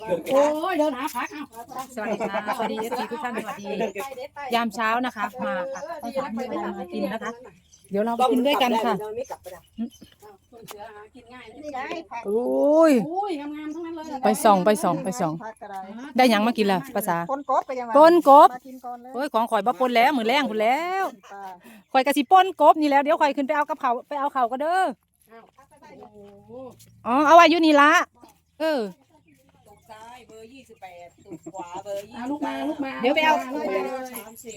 โอ้ยเดินหาพักเอาสวัสดีค่ะสวัสดีเอฟซีทุกท่านสวัสดี ยามเช้านะคะมาค่ะข้าวสารมีอะไรมากินนะคะ เดี๋ยวเราไปกินด้วยกันค่ะไม่กลับไปละคุณเสือหากินง่ายนี่ไงผักโอ้ยโอ้ยงามๆทั้งนั้นเลยไปส่องไปส่องไปส่องผักอะไรได้หยังมากินล่ะภาษาปนกบไปยังไงปนกบมากินก่อนเลยโอ้ยของข่อยบ่ปนแล้วมือแรงคุณแล้วปลาข่อยกะสิปนกบนี่แล้วเดี๋ยวข่อยขึ้นไปเอากับเขาวไปเอาเขาวก็เด้อโอ้อ๋อเอาไว้อยู่นี่ละเออตกซ้าย เบอร์ยี่สิบแปดตกขวาเบอร์ยี่เอาลูกมาลูกมาเดี๋ยวไปเอา ลูกมา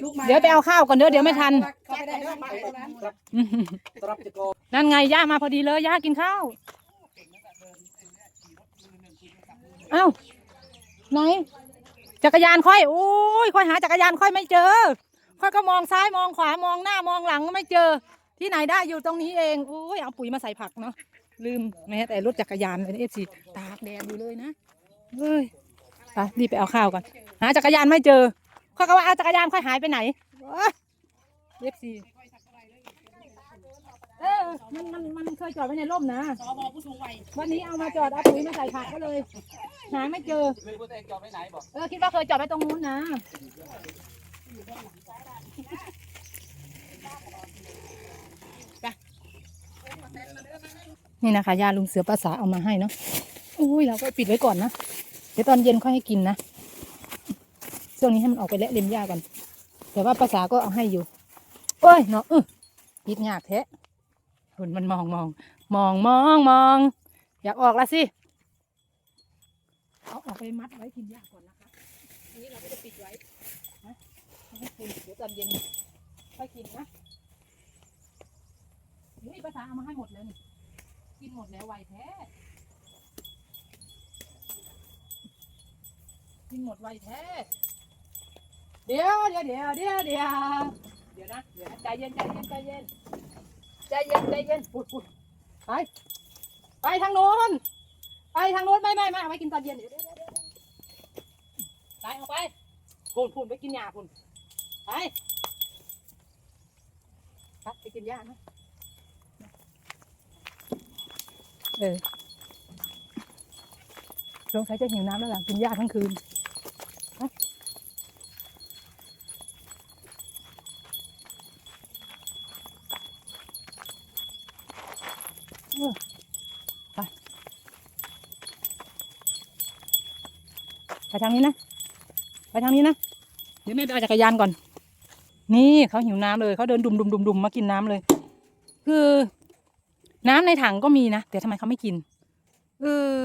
ลูกมาเดี๋ยวไปเอาข้าวก่อนเด้อเดี๋ยวไม่ทัน เข้าไปได้เข้าไปได้นะรับจะโกนั่นไงย่ามาพอดีเลยย่ากินข้าว เอ้าไหนจักรยานค่อยโอ้ยค่อยหาจักรยานค่อยไม่เจอ ค่อยก็มองซ้ายมองขวามองหน้ามองหลังก็ไม่เจอ ที่ไหนได้อยู่ตรงนี้เองโอ้ยเอาปุ๋ยมาใส่ผักเนาะลืมแม้แต่รถจักรยานเอฟซีตากแดดอยู่เลยนะ เฮ้ยไปรีบไปเอาข้าวก่อน หาจักรยานไม่เจอค่อยก็ว่าเอาจักรยานค่อยหายไปไหนเอฟซีเออ มันมันมันเคยจอดไว้ในร่มนะสบผู้สูงวัยวันนี้เอามาจอดเอาปุ๋ยมาใส่ผักก็เลย หาไม่เจอไม่รู้ตัวเองจอดไปไหนบอกเออคิดว่าเคยจอดไว้ตรงนู้นนะไปนี่นะคะยาลุงเสือภาษาเอามาให้เนาะ อุ้ยเราก็ปิดไว้ก่อนนะ เดี๋ยวตอนเย็นค่อยให้กินนะ ช่วงนี้ให้มันออกไปและเล็มหญ้าก่อน แต่ว่าภาษาก็เอาให้อยู่โอ้ยเนาะเออปิดหยากแท้คนมันมองมอง มองมองมอง อยากออกละสิ เอาออกไปมัดไว้กินยาก่อนนะคะ อันนี้เราก็จะปิดไว้นะให้กินเดี๋ยวตอนเย็นค่อยกินนะนี่ภาษาเอามาให้หมดเลยกินหมดแล้วไวแท้ กินหมดไวแท้ เดี๋ยวเดี๋ยวเดี๋ยวเดี๋ยวเดี๋ยวเดี๋ยวนะเดี๋ยวนะใจเย็นใจเย็นใจเย็นใจเย็นใจเย็นปุดปุดไป ไปทางโน้น ไปทางโน้นไม่ไม่ไม่เอาไว้กินตอนเย็นเดี๋ยวเดี๋ยวเดี๋ยวเดี๋ยวไปเอาไปพูนพูนไปกินหญ้าพูนไปไปไปกินหญ้านะเออสงสัยจะหิวน้ำแล้วล่ะกินหญ้าทั้งคืนไปเออ ไป ทางนี้นะ ไปทางนี้นะ เดี๋ยวแม่ไปเอาจักรยานก่อน นี่เขาหิวน้ำเลยเขาเดินดุมดุมดุมดุมมากินน้ำเลย คือ น้ำในถังก็มีนะ แต่ทำไมเขาไม่กิน เออ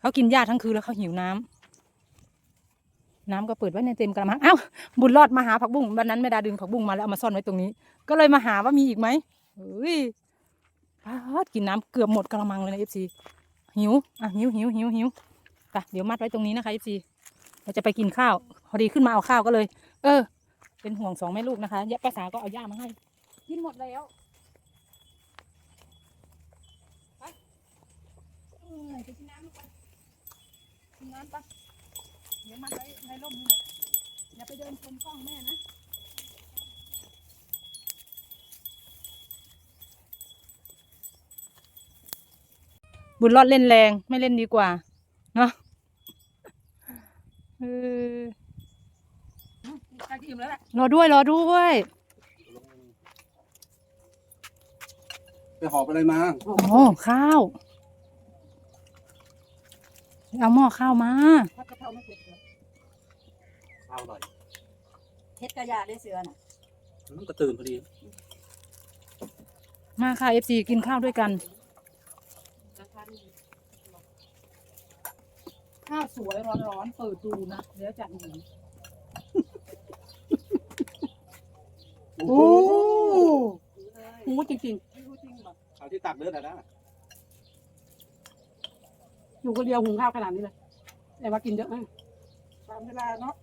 เขากินหญ้าทั้งคืนแล้วเขาหิวน้ำน้ำก็เปิดไว้ในเต็มกระมังเอ้าบุญรอดมาหาผักบุ้งวันนั้นแม่ดาดึงผักบุ้งมาแล้วเอามาซ่อนไว้ตรงนี้ ก็เลยมาหาว่ามีอีกไหมเฮ้ยพาดกินน้ำเกือบหมดกระมังเลยนะเอฟซีหิวอะหิวหิวหิวหิว ไปเดี๋ยวมัดไว้ตรงนี้นะคะ FC เราจะไปกินข้าว พอดีขึ้นมาเอาข้าวก็เลย เออ เป็นห่วงสองแม่ลูกนะคะยะภาษาก็เอาย่ามาให้ กินหมดแล้วไปเออไปกินน้ำลูกไปกินน้ำปะเดี๋ยวมัดไว้ในร่มนี่แหละอย่าไปเดินชนกล้องแม่นะบุญรอดเล่นแรงไม่เล่นดีกว่า เนาะเออใกล้จะอิ่มแล้วแหละรอด้วย รอด้วยไปหอบอะไรมาโอ้ข้าวเอาหม้อข้าวมาผัดกะเพราไม่เผ็ดเหรอเอาหน่อยเฮ็ดกระยาได้เสือน่ะมันก็ตื่นพอดี มาค่ะ FC กินข้าวด้วยกัน ข้าวสวยร้อนๆเปิดดูนะเดี๋ยวจัดหนึ่งโอ้โหหูจริงเอาที่ตักเลือดอะนะๆ อยู่คนเดียวหุงข้าวขนาดนี้เลย แต่ว่ากินเยอะมากตามเวลาเนาะ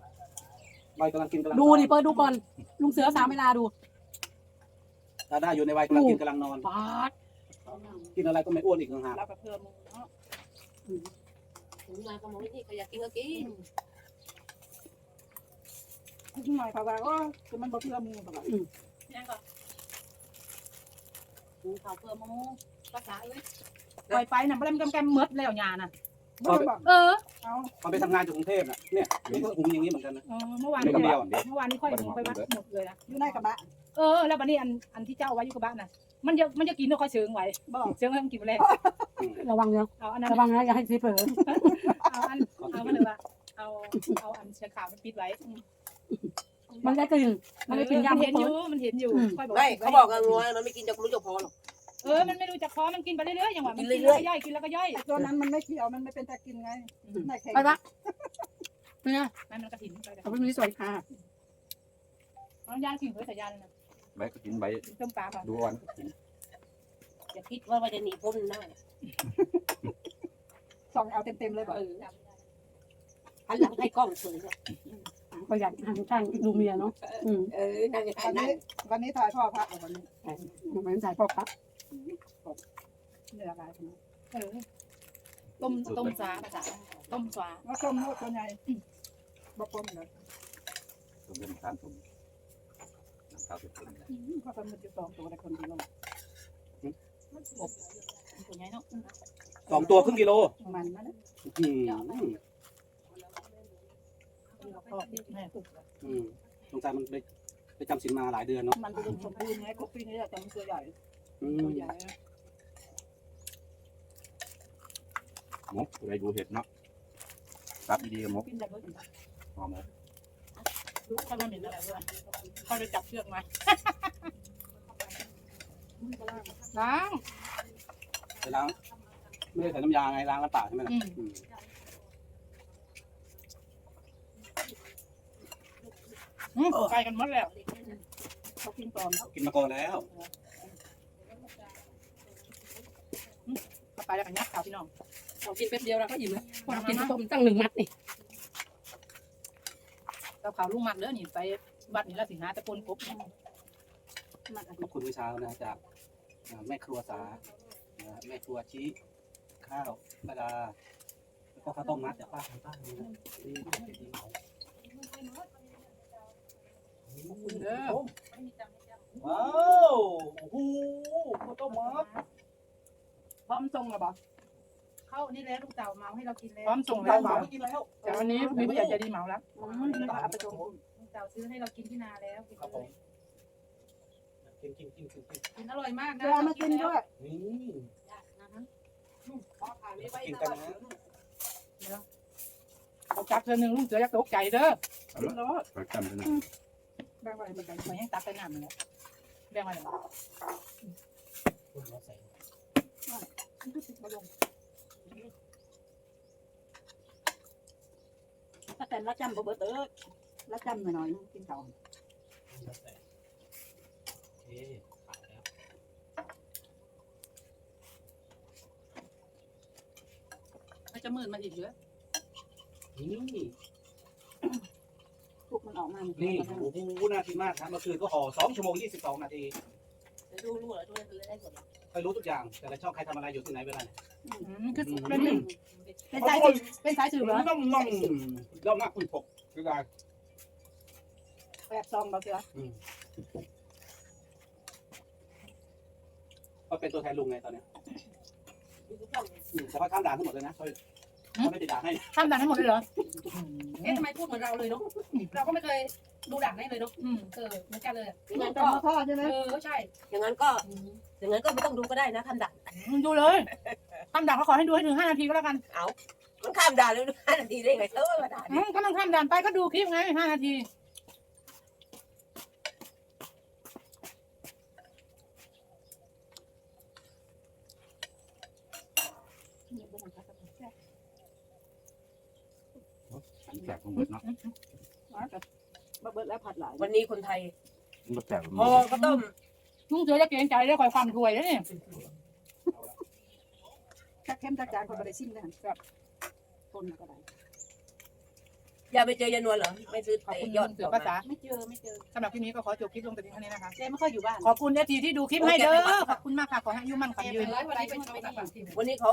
ใบกำลังกินกำลังดูดิเปิดดูก่อน ลุงเสือสามเวลาดูถ้าได้อยู่ในวัยกำลังกินกำลังนอน ปาดกินอะไรก็ไม่อ้วนอีกต่างหากเรากับเพื่อนมึงเนาะ ถึงมาก็มองนี่ก็อยากกินก็กินนิดหน่อยค่ะว่าก็คือมันบ่เพื่อมึงแบบอืมยังก็หุงข้าวเพื่อหมูภาษาเอ้ยปล่อยไปน่ะบ่ได้มันกำแกมเมดแล้วยาน่ะบ่ได้บอกเออเอามันไปทำงานจากกรุงเทพน่ะเนี่ยนี่ก็หุงอย่างนี้เหมือนกันนะเออเมื่อวานไม่นี้กระเดียวเมื่อวานนี้ค่อยหุงไปวัดหมดเลยนะอยู่ในกระบะเออแล้วบัดนี้อันอันที่เจ้าเอาไว้อยู่กับบ้านน่ะมันจะมันจะกินด้วยค่อยเชิงไว้บอกเชิงให้มันกินไปเลย ระวังเนาะเอาอันนั้นระวังนะอย่าให้ซีเผลอเอาอันเอามันเลยว่าเอาเอาอันเชือกขาวมันปิดไว้มันได้กลิ่นมันได้กลิ่นยามันเห็เห็นนออยู่ยู่มันเห็นอยู่ค่อยบอกไม่เขาบอกกันงัวมันไม่กินจะไม่รู้จะพอหรอกเออมันไม่รู้จักคอมันกินไปเรื่อยๆอย่างว่ามันกิกินนเรื่แล้วอยก็ย่อยกินแล้วก็ย่อยไอ้ตัวนั้นมันไม่เคี้ยวมันไม่เป็นตะกินไงไม่แข็งไปปะเนี่ยนั่นมันกระถิ่นไปเลยเอาไปมีสวยค่ะน้องย่างกินเพื่อแต่ย่างเลยนะใบก็กินใบต้มปลาค่ะดูอ่อนก็กินอย่าคิดว่ามันจะหนีพ้นได้ ส่องเอาเต็มๆเลยบอกเออหันหลังให้กล้องสวยเนี่ยประหยัดทางช่างดูเมียเนาะอืมเออนั่งถ่าวัยนนั่นี้งวันนี้ถ่ายพ่อพระเอาวันนี้เหมือนสายพ่อครับเนื้อลายคนนี้เออต้มต้มสาภาษาต้มสาว่าต้มโนดตัวใหญ่บอกต้มเลยต้มเลือดตาลต้มน้ำตาลต้มเพราะมันจะสองตัวในคนเดียว ตัวใหญ่เนาะสองตัวครึ่งกิโลมันนะอืมก็แม่ปลูกอืมสงสัยมันไปไปจำศีลมาหลายเดือนเนาะมันจะเป็นสมบูรณ์ไงครบปีนี้แต่มันตัวใหญ่อืมตัวใหญ่หมกอะไรดูเห็ดเนาะรับดีๆหมกกินแต่เมื่อกี้หอมหมกรู้เขาไม่เห็นอะไรด้วยเขาจะจับเชือกมาล้างไป ล้างไม่ได้ใส่น้ำยาไงล้างน้ำเปล่าใช่ไหมล่ะอืม อืมอืมไปกันหมดแล้วเขากินก่อนแล้วกินมาก่อนแล้วไปแล้วกันยักข่าวพี่น้องเรากินแป๊บเดียวเราก็อิ่มแล้วเรากินต้มตั้งหนึ่งมัดนี่เราข่าวลุงมัดเด้อนี่ไปวัดนี่แล้วสิหาตะปนกบขอบคุณวิชานะจากอ่าแม่ครัวสานะ แม่ครัวชี้ข้าวปลาดาแล้วก็ข้าวต้มมัดจากป้าทางป้านี่นะนี่ดีเหมาเด้อว้าวโอ้โหข้าวต้มมัดพร้อมทรงหรอบอกเข้านี่แล้วลูกเต่าเมาให้เรากินแล้วพร้อมส่งเราแล้วเหมากินแล้วแต่วันนี้มีผู้ใหญ่ใจดีเหมาแล้วเอาไปตรงลูกเต่าซื้อให้เรากินที่นาแล้วกินครับผเลมย กินกินกินกินกินกินอร่อยมากนะเดี๋ยวเอามากินด้วยนี่พอผ่านไม่ไหวกินนะกันนะ เอาจับเธอหนึ่งลุงเสือยักษ์ตกใจเด้อปลาจำกันนะแบ่งไว้เหมือนกันเหมือนยังตักไปน้ำเลยแบ่งมาเลยถ้าแต่ละจำบ่เบิดเออละจำหน่อยๆกินต่อเอ๊ะ ขาดแล้วมันจะมืดมาอีกเยอะนี่ ทุกมันออกมานี่โอ้โหน่ากินมากครับเมื่อคืนก็ห่อสองชั่วโมงยี่สิบสองนาทีจะดูรู้เหรอทุกคนได้หมดเคยรู้ทุกอย่าง แต่ละช่องใครทำอะไรอยู่ที่ไหนเวลาไหนคือเป็นเป็นสายเป็นสายสืบเหรอน้องน้องย่อมมากคุณปกคือการแปดซองบ่เสือ เขาเป็นตัวแทนลุงไงตอนเนี้ยทุกช่องอืมแต่เขาข้ามด่านทั้งหมดเลยนะเขาเขาไม่ติดด่านให้ทำด่านทั้งหมดเลยเหรอเอ๊ะทำไมพูดเหมือนเราเลยเนาะเราก็ไม่เคยดูดักได้เลยเนาะอืมเออเหมือนกันเลยอย่างนั้นจำก็มาทอดใช่ไหมเออใช่อย่างนั้นก็อย่างนั้นก็ไม่ต้องดูก็ได้นะทำดักดูเลยทำด่านเขาขอให้ดูให้ถึงห้านาทีก็แล้วกันมันข้ามด่านเลยห้านาทีได้ไงเธอมาด่านอืมก็ต้องทำด่านไปก็ดูคลิปไงห้านาที แสบของหมดเนาะบ่เบิดแล้วผัดหลายวันนี้คนไทยมันแสบพอก็ต้มลุงเสือจะเกรงใจได้คอยความถวยนะนี่จักเข้มจักจานคนบ่ได้ชิมเลยครับคนก็ได้อย่าไปเจอยานวลเหรอไม่ซื้อขอบคุณยอดลุงเสือภาษาไม่เจอไม่เจอสำหรับคลิปนี้ก็ขอจบคลิปลงแต่เพียงเท่านี้นะคะ เจ๊ไม่ค่อยอยู่บ้านขอบคุณเอฟทีที่ดูคลิปให้เด้อขอบคุณมากค่ะขอให้อายุมั่นขวัญยืน วันนี้ไปวันนี้ไปวันนี้เขา